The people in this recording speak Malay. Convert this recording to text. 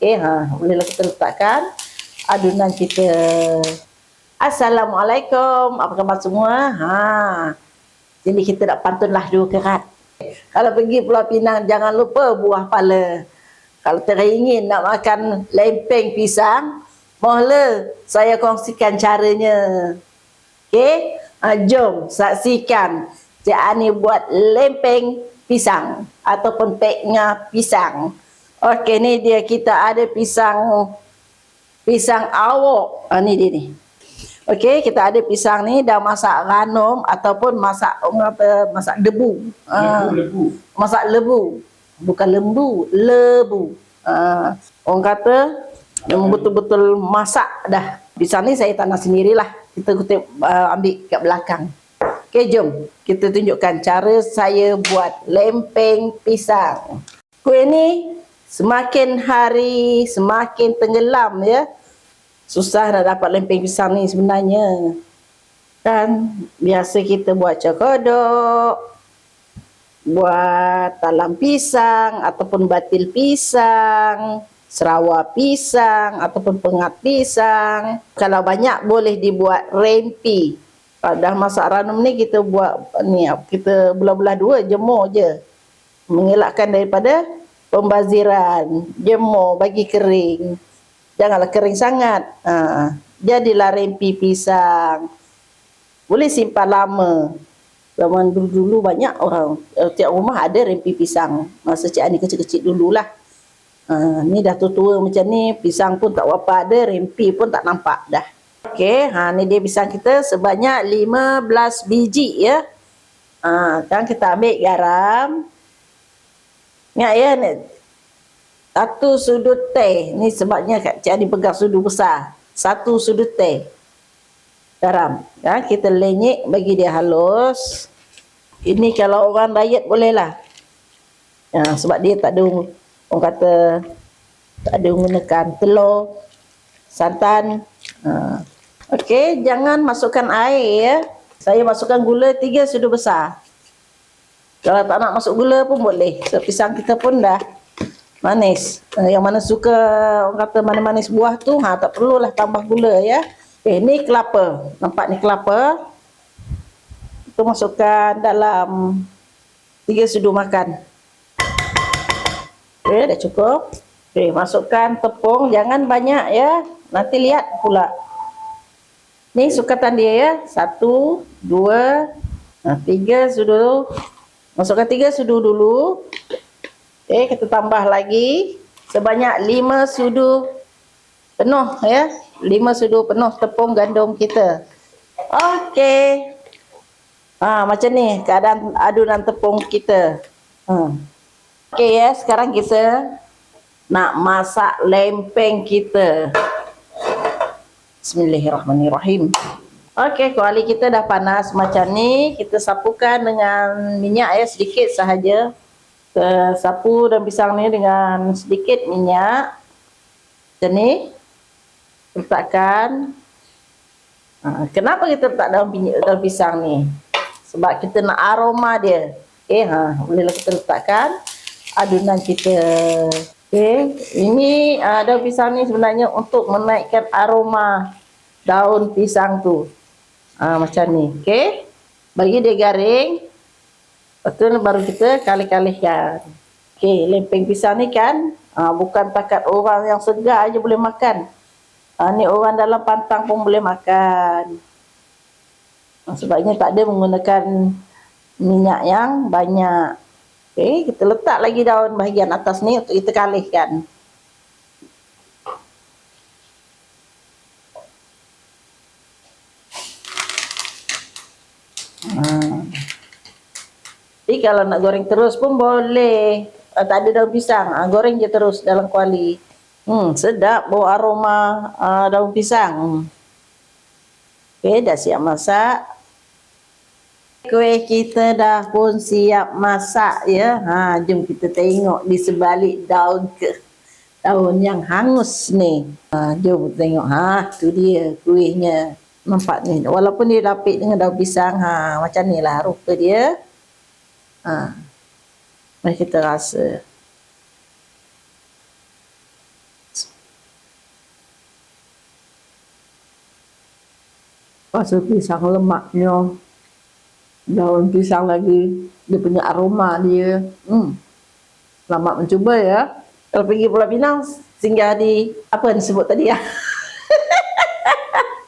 Okey, ha, bolehlah kita letakkan adunan kita. Assalamualaikum. Apa khabar semua? Ha. Jadi kita nak pantunlah dua kerat. Kalau pergi Pulau Pinang jangan lupa buah pala. Kalau teringin nak makan lempeng pisang, mohonlah saya kongsikan caranya. Okey, ha, jom saksikan Cik Ani buat lempeng pisang ataupun peknya pisang. Okey, ni dia kita ada pisang pisang awok. Ha, ni dia ni. Okey, kita ada pisang ni dah masak ranum ataupun masak kata masak debu. Ha, Lebu, masak lebu. Bukan lembu, lebu. Ha, orang kata yang betul-betul masak dah. Pisang ni saya tanam sendirilah. Kita kutip uh, ambil kat belakang. Okey, jom kita tunjukkan cara saya buat lempeng pisang. Kuih ni semakin hari semakin tenggelam ya. Susah nak dapat lempeng pisang ni sebenarnya. Kan biasa kita buat cokodok, buat talam pisang ataupun batil pisang, serawa pisang ataupun pengat pisang. Kalau banyak boleh dibuat rempi. Dah masak ranum ni kita buat ni kita belah-belah dua jemur je. Mengelakkan daripada pembaziran. Jemur bagi kering. Janganlah kering sangat. Ha. Jadilah rempi pisang. Boleh simpan lama. Zaman dulu-dulu banyak orang eh, tiap rumah ada rempi pisang. Masa Cik Ani kecil-kecil dululah. Ha, ni dah tua-tua macam ni, pisang pun tak apa ada, rempi pun tak nampak dah. Okey, ha ni dia pisang kita sebanyak 15 biji ya. Ha, kan kita ambil garam. Ingat ya ni. Satu sudut teh. Ni sebabnya Kak Cik Ani pegang sudut besar. Satu sudut teh. Garam. Ya, kita lenyek bagi dia halus. Ini kalau orang diet boleh lah. Ya, sebab dia tak ada orang kata tak ada menggunakan telur, santan. Ha. Okey, jangan masukkan air ya. Saya masukkan gula tiga sudu besar. Kalau tak nak masuk gula pun boleh. So, pisang kita pun dah manis. Eh, Yang mana suka orang kata manis-manis buah tu, ha tak perlulah tambah gula ya. Okay, ni kelapa. Nampak ni kelapa. Itu masukkan dalam tiga sudu makan. Okey, dah cukup. Okey, masukkan tepung. Jangan banyak ya. Nanti lihat pula. Ni sukatan dia ya. Satu, dua, nah, tiga sudu. Masukkan tiga sudu dulu. Okey, kita tambah lagi. Sebanyak lima sudu penuh ya. Lima sudu penuh tepung gandum kita. Okey. Ha, macam ni keadaan adunan tepung kita. Ha. Okey ya, sekarang kita nak masak lempeng kita. Bismillahirrahmanirrahim. Okey, kuali kita dah panas macam ni. Kita sapukan dengan minyak ya sedikit sahaja. Kita sapu dan pisang ni dengan sedikit minyak. Macam ni. Letakkan. Ha, kenapa kita letak daun, daun pisang ni? Sebab kita nak aroma dia. Okey, ha, bolehlah kita letakkan adunan kita. Okey, ini uh, daun pisang ni sebenarnya untuk menaikkan aroma daun pisang tu. Uh, macam ni, okey. Bagi dia garing. Lepas tu baru kita kali-kalikan. Okey, lempeng pisang ni kan uh, bukan takat orang yang segar aja boleh makan. Uh, ni orang dalam pantang pun boleh makan. Uh, sebabnya tak ada menggunakan minyak yang banyak. Okey, kita letak lagi daun bahagian atas ni untuk kita kalihkan. Ha. Jadi kalau nak goreng terus pun boleh. Ah, tak ada daun pisang, ah, goreng je terus dalam kuali. Hmm, sedap bau aroma ah, daun pisang. Okey, dah siap masak. Kuih kita dah pun siap masak ya. Ha, jom kita tengok di sebalik daun ke daun yang hangus ni. Ha, jom tengok. Ha, tu dia kuihnya nampak ni walaupun dia lapik dengan daun pisang ha macam ni lah rupa dia. Ha. Mari kita rasa. Rasa pisang lemaknya oh. daun pisang lagi dia punya aroma dia. Hmm. Selamat mencuba ya. Kalau pergi Pulau Pinang singgah di apa yang disebut tadi ya?